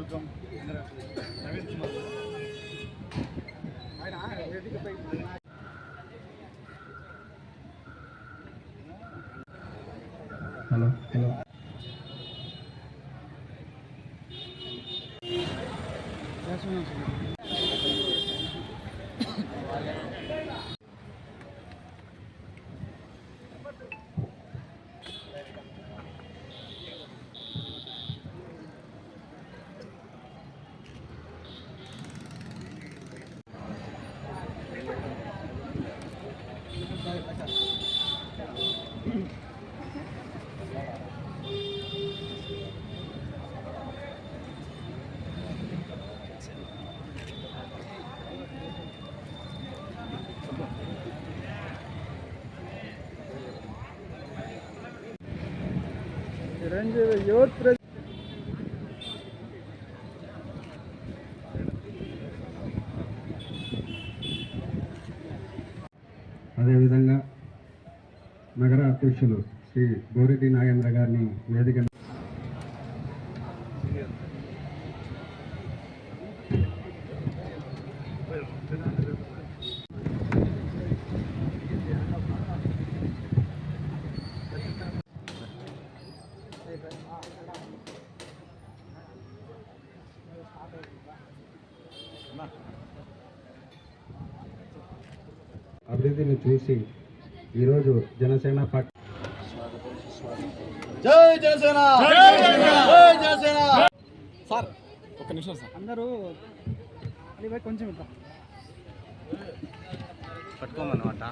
Welcome Naveen Kumar hello ಸಂಜೆ ಇವತ್ತು అభివృద్ధిని చూసి ఈరోజు జనసేన పార్టీ జై జనసేన! జై జనసేన! సార్ ఒక్క నిమిషం సార్. అందరూ కొంచెం పట్టుకోమన్నమాట.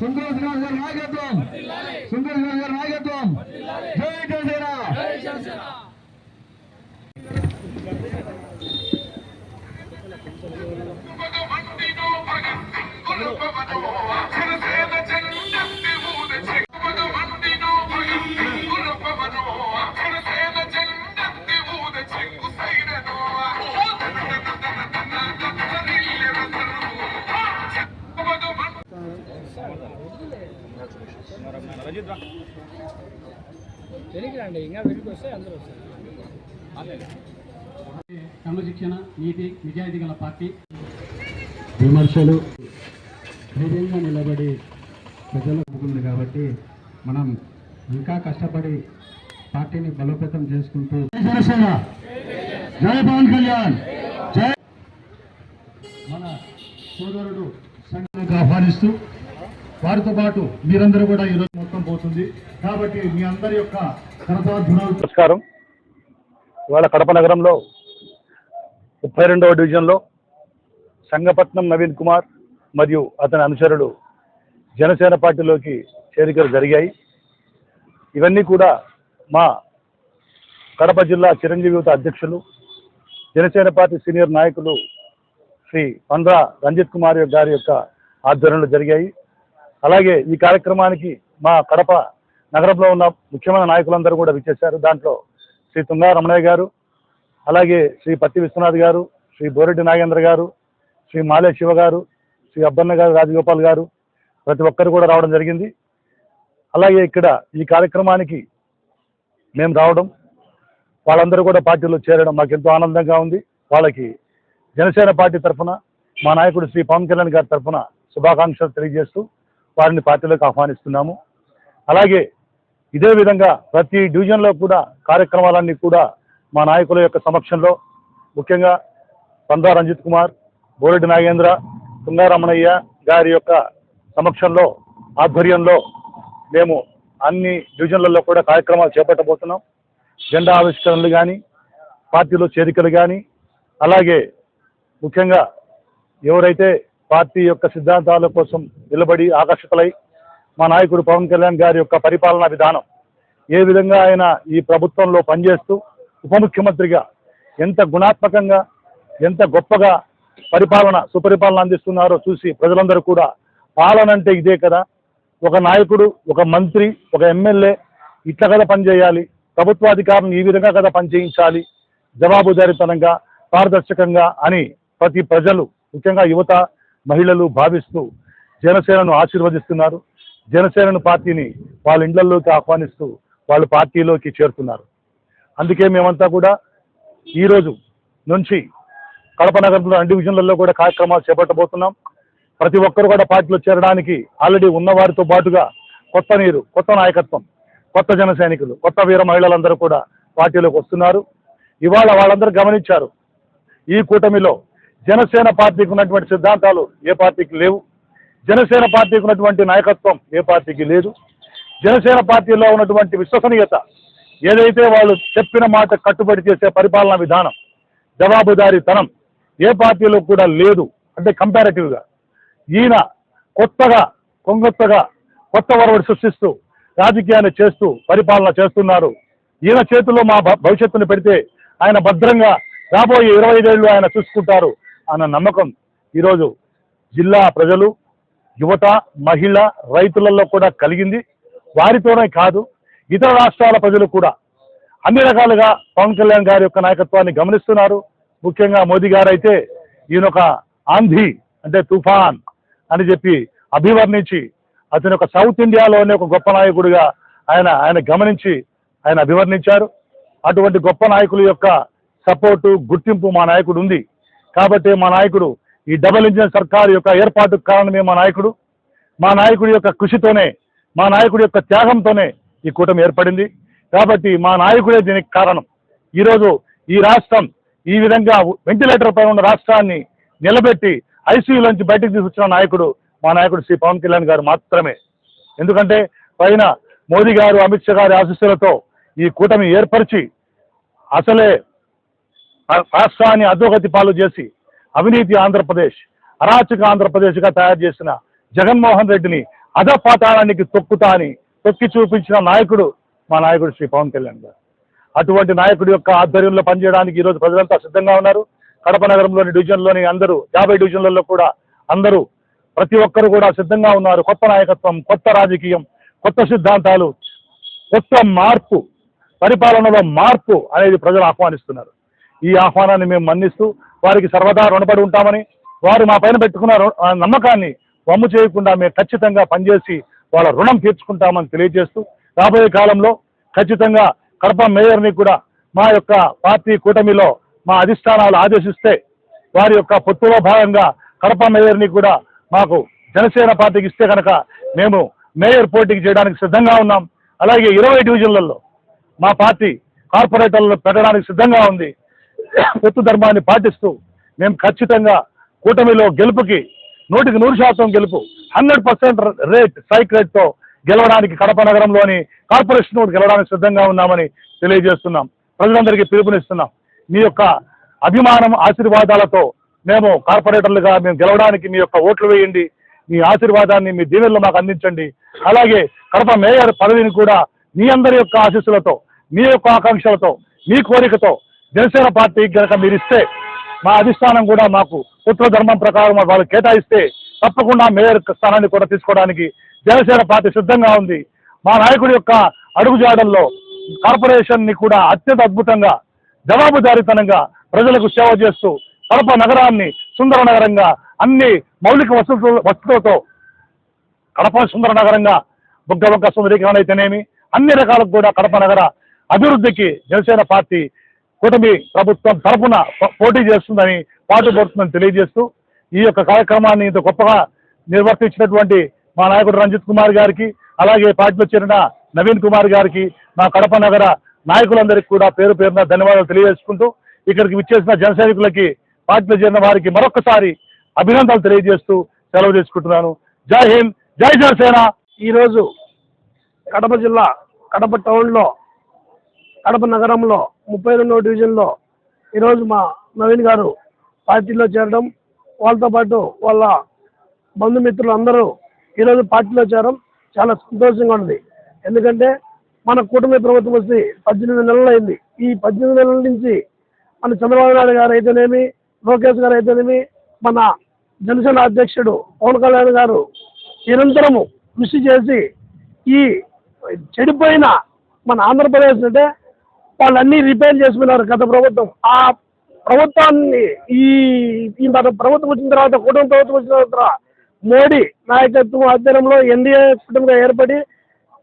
సుందర గారి నాయకత్వం సుందర శ్రీనివాస్ గారి నాయకత్వం వెనక్కి రండి ఇంకా వస్తే అందరూ వస్తారు. క్రమశిక్షణ నీతి నిజాయితీ గల పార్టీ. విమర్శలు. ధైర్యంగా నిలబడి ప్రజలకు ఉంది కాబట్టి మనం ఇంకా కష్టపడి పార్టీని బలోపేతం చేసుకుంటూ జనసేన జై పవన్ కళ్యాణ్ జై. మన సోదరుడు సంఘానికి ఆహ్వానిస్తూ వారితో పాటు మీరందరూ కూడా ఈరోజు పోతుంది. కాబట్టి మీ అందరి యొక్క నమస్కారం. ఇవాళ కడప నగరంలో ముప్పై రెండవ డివిజన్లో సంగపట్నం నవీన్ కుమార్ మరియు అతని అనుచరులు జనసేన పార్టీలోకి చేరికలు జరిగాయి. ఇవన్నీ కూడా మా కడప జిల్లా చిరంజీవి యువత అధ్యక్షులు జనసేన పార్టీ సీనియర్ నాయకులు శ్రీ పండ్రా రంజిత్ కుమార్ గారి యొక్క ఆధ్వర్యంలో జరిగాయి. అలాగే ఈ కార్యక్రమానికి మా కడప నగరంలో ఉన్న ముఖ్యమైన నాయకులందరూ కూడా విచ్చేశారు. దాంట్లో శ్రీ తుంగా రమణయ్య గారు అలాగే శ్రీ పత్తి విశ్వనాథ్ గారు శ్రీ బోరెడ్డి నాగేంద్ర గారు శ్రీ మాలే శివ గారు శ్రీ అబ్బన్న గారు రాజగోపాల్ గారు ప్రతి ఒక్కరు కూడా రావడం జరిగింది. అలాగే ఇక్కడ ఈ కార్యక్రమానికి మేము రావడం వాళ్ళందరూ కూడా పార్టీలో చేరడం మాకు ఎంతో ఆనందంగా ఉంది. వాళ్ళకి జనసేన పార్టీ తరఫున మా నాయకుడు శ్రీ పవన్ కళ్యాణ్ గారి తరఫున శుభాకాంక్షలు తెలియజేస్తూ వారిని పార్టీలోకి ఆహ్వానిస్తున్నాము. అలాగే ఇదే విధంగా ప్రతి డివిజన్లో కూడా కార్యక్రమాలన్నీ కూడా మా నాయకుల యొక్క సమక్షంలో ముఖ్యంగా పందా రంజిత్ కుమార్ బోరెడ్డి నాగేంద్ర తుంగారమణయ్య గారి యొక్క సమక్షంలో ఆధ్వర్యంలో మేము అన్ని డివిజన్లలో కూడా కార్యక్రమాలు చేపట్టబోతున్నాం. జెండా ఆవిష్కరణలు కానీ పార్టీలో చేరికలు కానీ అలాగే ముఖ్యంగా ఎవరైతే పార్టీ యొక్క సిద్ధాంతాల కోసం నిలబడి ఆకర్షితులై మా నాయకుడు పవన్ కళ్యాణ్ గారి యొక్క పరిపాలనా విధానం. ఏ విధంగా ఆయన ఈ ప్రభుత్వంలో పనిచేస్తూ ఉప ముఖ్యమంత్రిగా ఎంత గుణాత్మకంగా ఎంత గొప్పగా పరిపాలన సుపరిపాలన అందిస్తున్నారో చూసి ప్రజలందరూ కూడా పాలన అంటే ఇదే కదా. ఒక నాయకుడు ఒక మంత్రి ఒక ఎమ్మెల్యే ఇట్లా కదా పనిచేయాలి ప్రభుత్వాధికారులను ఈ విధంగా కదా పనిచేయించాలి జవాబుదారీతనంగా పారదర్శకంగా అని ప్రతి ప్రజలు ముఖ్యంగా యువత మహిళలు భావిస్తూ జనసేనను ఆశీర్వదిస్తున్నారు. జనసేన పార్టీని వాళ్ళ ఇండ్లలోకి ఆహ్వానిస్తూ వాళ్ళు పార్టీలోకి చేరుతున్నారు. అందుకే మేమంతా కూడా ఈరోజు నుంచి కడప నగరంలో అన్ని డివిజన్లలో కూడా కార్యక్రమాలు చేపట్టబోతున్నాం. ప్రతి ఒక్కరు కూడా పార్టీలో చేరడానికి ఆల్రెడీ ఉన్నవారితో పాటుగా కొత్త నీరు కొత్త నాయకత్వం కొత్త జన సైనికులు కొత్త వీర మహిళలందరూ కూడా పార్టీలోకి వస్తున్నారు. ఇవాళ వాళ్ళందరూ గమనించారు. ఈ కూటమిలో జనసేన పార్టీకి ఉన్నటువంటి సిద్ధాంతాలు ఏ పార్టీకి లేవు. జనసేన పార్టీకి ఉన్నటువంటి నాయకత్వం ఏ పార్టీకి లేదు. జనసేన పార్టీలో ఉన్నటువంటి విశ్వసనీయత ఏదైతే వాళ్ళు చెప్పిన మాట కట్టుబడి చేసే పరిపాలనా విధానం జవాబుదారీతనం ఏ పార్టీలో కూడా లేదు. అంటే కంపారిటివ్గా ఈయన కొత్తగా కొంగొత్తగా కొత్త వరవడి సృష్టిస్తూ రాజకీయాన్ని చేస్తూ పరిపాలన చేస్తున్నారు. ఈయన చేతిలో మా భవిష్యత్తును పెడితే ఆయన భద్రంగా రాబోయే ఇరవై ఐదేళ్ళు ఆయన చూసుకుంటారు అన్న నమ్మకం ఈరోజు జిల్లా ప్రజలు యువత మహిళ రైతులలో కూడా కలిగింది. వారితోనే కాదు ఇతర రాష్ట్రాల ప్రజలు కూడా అన్ని రకాలుగా పవన్ కళ్యాణ్ గారి యొక్క నాయకత్వాన్ని గమనిస్తున్నారు. ముఖ్యంగా మోదీ గారు అయితే ఈయన ఒక ఆంధీ అంటే తుఫాన్ అని చెప్పి అభివర్ణించి అతని ఒక సౌత్ ఇండియాలోనే ఒక గొప్ప నాయకుడిగా ఆయన ఆయన గమనించి ఆయన అభివర్ణించారు. అటువంటి గొప్ప నాయకుల యొక్క సపోర్టు గుర్తింపు మా నాయకుడు ఉంది. కాబట్టి మా నాయకుడు ఈ డబల్ ఇంజిన్ సర్కార్ యొక్క ఏర్పాటుకు కారణమే మా నాయకుడు. మా నాయకుడి యొక్క కృషితోనే మా నాయకుడి యొక్క త్యాగంతోనే ఈ కూటమి ఏర్పడింది. కాబట్టి మా నాయకుడే దీనికి కారణం. ఈరోజు ఈ రాష్ట్రం ఈ విధంగా వెంటిలేటర్ పై ఉన్న రాష్ట్రాన్ని నిలబెట్టి ఐసీయూలోంచి బయటకు తీసుకొచ్చిన నాయకుడు మా నాయకుడు శ్రీ పవన్ కళ్యాణ్ గారు మాత్రమే. ఎందుకంటే పైన మోదీ గారు అమిత్ షా గారి ఆశీస్సులతో ఈ కూటమి ఏర్పరిచి అసలే రాష్ట్రాన్ని అధోగతి పాలు చేసి అవినీతి ఆంధ్రప్రదేశ్ అరాచక ఆంధ్రప్రదేశ్గా తయారు చేసిన జగన్మోహన్ రెడ్డిని అధపాతాళానికి తొక్కుతా అని తొక్కి చూపించిన నాయకుడు మా నాయకుడు శ్రీ పవన్ కళ్యాణ్ గారు. అటువంటి నాయకుడి యొక్క ఆధ్వర్యంలో పనిచేయడానికి ఈరోజు ప్రజలంతా సిద్ధంగా ఉన్నారు. కడప నగరంలోని డివిజన్లోని అందరూ యాభై డివిజన్లలో కూడా అందరూ ప్రతి ఒక్కరు కూడా సిద్ధంగా ఉన్నారు. కొత్త నాయకత్వం కొత్త రాజకీయం కొత్త సిద్ధాంతాలు కొత్త మార్పు పరిపాలనలో మార్పు అనేది ప్రజలు ఆహ్వానిస్తున్నారు. ఈ ఆహ్వానాన్ని మేము మన్నిస్తూ వారికి సర్వదా రుణపడి ఉంటామని వారు మా పైన పెట్టుకున్న నమ్మకాన్ని వమ్ము చేయకుండా మేము ఖచ్చితంగా పనిచేసి వాళ్ళ రుణం తీర్చుకుంటామని తెలియజేస్తూ రాబోయే కాలంలో ఖచ్చితంగా కడప మేయర్ని కూడా మా యొక్క పార్టీ కూటమిలో మా అధిష్టానాలు ఆదేశిస్తే వారి యొక్క పొత్తులో భాగంగా కడప మేయర్ని కూడా మాకు జనసేన పార్టీకి ఇస్తే కనుక మేము మేయర్ పోటీకి చేయడానికి సిద్ధంగా ఉన్నాం. అలాగే ఇరవై డివిజన్లలో మా పార్టీ కార్పొరేటర్లను పెట్టడానికి సిద్ధంగా ఉంది. పొత్తు ధర్మాన్ని పాటిస్తూ మేము ఖచ్చితంగా కూటమిలో గెలుపుకి నూటికి నూరు శాతం గెలుపు హండ్రెడ్ పర్సెంట్ రేట్ స్ట్రైక్ రేట్తో గెలవడానికి కడప నగరంలోని కార్పొరేషన్ గెలవడానికి సిద్ధంగా ఉన్నామని తెలియజేస్తున్నాం. ప్రజలందరికీ పిలుపునిస్తున్నాం. మీ యొక్క అభిమానం ఆశీర్వాదాలతో మేము కార్పొరేటర్లుగా మేము గెలవడానికి మీ యొక్క ఓట్లు వేయండి. మీ ఆశీర్వాదాన్ని మీ దీవెనలు మాకు అందించండి. అలాగే కడప మేయర్ పదవిని కూడా మీ అందరి యొక్క ఆశీస్సులతో మీ యొక్క ఆకాంక్షలతో మీ కోరికతో జనసేన పార్టీ కనుక మీరు ఇస్తే మా అధిష్టానం కూడా మాకు పుత్ర ధర్మం ప్రకారం వాళ్ళు కేటాయిస్తే తప్పకుండా మేయర్ స్థానాన్ని కూడా తీసుకోవడానికి జనసేన పార్టీ సిద్ధంగా ఉంది. మా నాయకుడి యొక్క అడుగుజాడల్లో కార్పొరేషన్ని కూడా అత్యంత అద్భుతంగా జవాబుదారీతనంగా ప్రజలకు సేవ చేస్తూ కడప నగరాన్ని సుందర నగరంగా అన్ని మౌలిక వసతులు వసతులతో కడప సుందర నగరంగా బుగ్గ బొగ్గ సుందరీకరణ అయితేనేమి అన్ని రకాలకు కూడా కడప నగర అభివృద్ధికి జనసేన పార్టీ కూటమి ప్రభుత్వం తరఫున పోటీ చేస్తుందని పాటుపడుతుందని తెలియజేస్తూ ఈ యొక్క కార్యక్రమాన్ని ఇంత గొప్పగా నిర్వర్తించినటువంటి మా నాయకుడు రంజిత్ కుమార్ గారికి అలాగే పార్టీలో చేరిన నవీన్ కుమార్ గారికి మా కడప నగర నాయకులందరికీ కూడా పేరు పేరున ధన్యవాదాలు తెలియజేసుకుంటూ ఇక్కడికి విచ్చేసిన జనసైనికులకి పార్టీలో చేరిన వారికి మరొకసారి అభినందనలు తెలియజేస్తూ సెలవు తీసుకుంటున్నాను. జై హింద్ జై జనసేన! ఈరోజు కడప జిల్లా కడప టౌన్లో కడప నగరంలో ముప్పై రెండవ డివిజన్లో ఈరోజు మా నవీన్ గారు పార్టీలో చేరడం వాళ్ళతో పాటు వాళ్ళ బంధుమిత్రులు అందరూ ఈరోజు పార్టీలో చేరడం చాలా సంతోషంగా ఉంది ఎందుకంటే మన కూటమి ప్రభుత్వం వచ్చి పద్దెనిమిది నెలలు అయింది. ఈ పద్దెనిమిది నెలల నుంచి మన చంద్రబాబు నాయుడు గారు అయితేనేమి లోకేష్ గారు అయితేనేమి మన జనసేన అధ్యక్షుడు పవన్ కళ్యాణ్ గారు నిరంతరము కృషి చేసి ఈ చెడిపోయిన మన ఆంధ్రప్రదేశ్ అంటే వాళ్ళన్నీ రిపేర్ చేసుకున్నారు గత ప్రభుత్వం. ఆ ప్రభుత్వాన్ని ఈ ఈ మన ప్రభుత్వం వచ్చిన తర్వాత కుటుంబ ప్రభుత్వం వచ్చిన తర్వాత మోడీ నాయకత్వం ఆధ్వర్యంలో ఎన్డీఏ కుటుంబంగా ఏర్పడి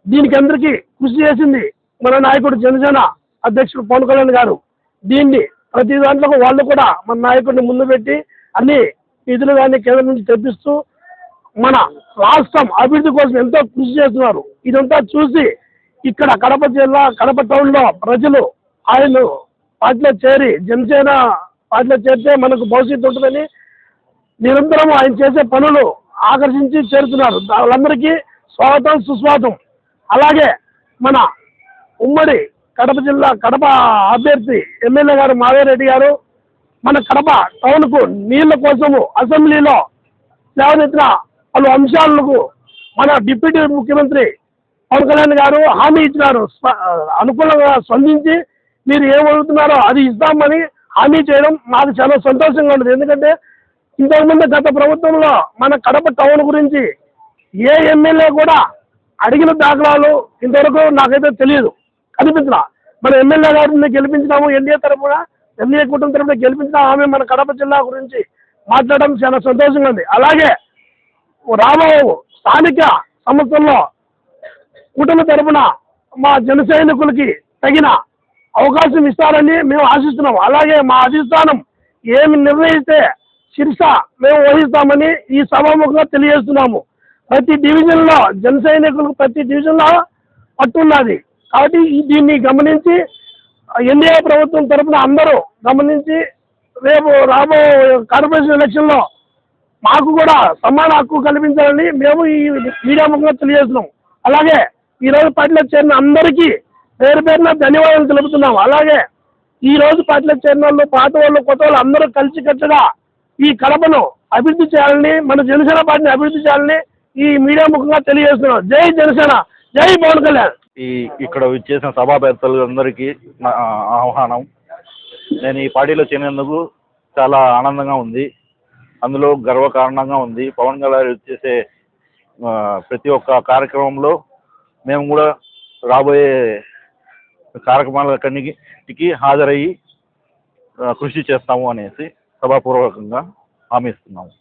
దీనికి అందరికీ కృషి చేసింది మన నాయకుడు జనసేన అధ్యక్షుడు పవన్ కళ్యాణ్ గారు. దీన్ని ప్రతి దాంట్లో వాళ్ళు కూడా మన నాయకుడిని ముందు పెట్టి అన్ని నిధులు కానీ కేంద్రం నుంచి తెప్పిస్తూ మన రాష్ట్రం అభివృద్ధి కోసం ఎంతో కృషి చేస్తున్నారు. ఇదంతా చూసి ఇక్కడ కడప జిల్లా కడప టౌన్లో ప్రజలు ఆయన పార్టీలో చేరి జనసేన పార్టీలో చేరితే మనకు భవిష్యత్తు ఉంటుందని నిరంతరం ఆయన చేసే పనులు ఆకర్షించి చేరుతున్నారు. వాళ్ళందరికీ స్వాగతం సుస్వాగతం. అలాగే మన ఉమ్మడి కడప జిల్లా కడప అభ్యర్థి ఎమ్మెల్యే గారు మాధవరెడ్డి గారు మన కడప టౌన్కు నీళ్ళ కోసము అసెంబ్లీలో లేవనెత్తిన పలు అంశాలకు మన డిప్యూటీ ముఖ్యమంత్రి పవన్ కళ్యాణ్ గారు హామీ ఇచ్చినారు. స్ప- అనుకూలంగా స్పందించి మీరు ఏమడుగుతున్నారో అది ఇస్తామని హామీ చేయడం మాకు చాలా సంతోషంగా ఉంది ఎందుకంటే ఇంతకుముందు గత ప్రభుత్వంలో మన కడప టౌన్ గురించి ఏ ఎమ్మెల్యే కూడా అడిగిన దాఖలాలు ఇంతవరకు నాకైతే తెలియదు కనిపించిన మన ఎమ్మెల్యే గారిని గెలిపించినాము ఎన్డీఏ తరఫున ఎన్డీఏ కుటుంబ తరఫున గెలిపించిన ఆమె మన కడప జిల్లా గురించి మాట్లాడడం చాలా సంతోషంగా ఉంది. అలాగే రామారావు స్థానిక సంస్థల్లో కూటమి తరఫున మా జన సైనికులకి తగిన అవకాశం ఇస్తారని మేము ఆశిస్తున్నాం. అలాగే మా అధిష్టానం ఏమి నిర్ణయిస్తే శిరస మేము వహిస్తామని ఈ సభాముఖంగా తెలియజేస్తున్నాము. ప్రతి డివిజన్లో జన సైనికులకు ప్రతి డివిజన్లో పట్టున్నది కాబట్టి దీన్ని గమనించి ఎన్డీఏ ప్రభుత్వం తరఫున అందరూ గమనించి రేపు రాబో కార్పొరేషన్ ఎలక్షన్లో మాకు కూడా సమాన హక్కు కల్పించాలని మేము ఈ మీడియా ముఖంగా తెలియజేస్తున్నాం. అలాగే ఈ రోజు పార్టీలో చేరిన అందరికీ పేరు పేరున ధన్యవాదాలు తెలుపుతున్నాం. అలాగే ఈ రోజు పార్టీలో చేరిన వాళ్ళు పాత వాళ్ళు కొత్త వాళ్ళు అందరూ కలిసికట్టుగా ఈ కడపను అభివృద్ధి చేయాలని మన జనసేన పార్టీని అభివృద్ధి చేయాలని ఈ మీడియా ముఖంగా తెలియజేస్తున్నాం. జై జనసేన జై పవన్ కళ్యాణ్. ఈ ఇక్కడ విచ్చేసిన సభాపేత్తలందరికీ నా ఆహ్వానం. నేను ఈ పార్టీలో చేరినందుకు చాలా ఆనందంగా ఉంది. అందులో గర్వకారణంగా ఉంది. పవన్ కళ్యాణ్ చేసే ప్రతి ఒక్క కార్యక్రమంలో మేము కూడా రాబోయే కార్యక్రమాలకన్నిటికీ హాజరయ్యి కృషి చేస్తాము అనేసి సభాపూర్వకంగా హామీ ఇస్తున్నాము.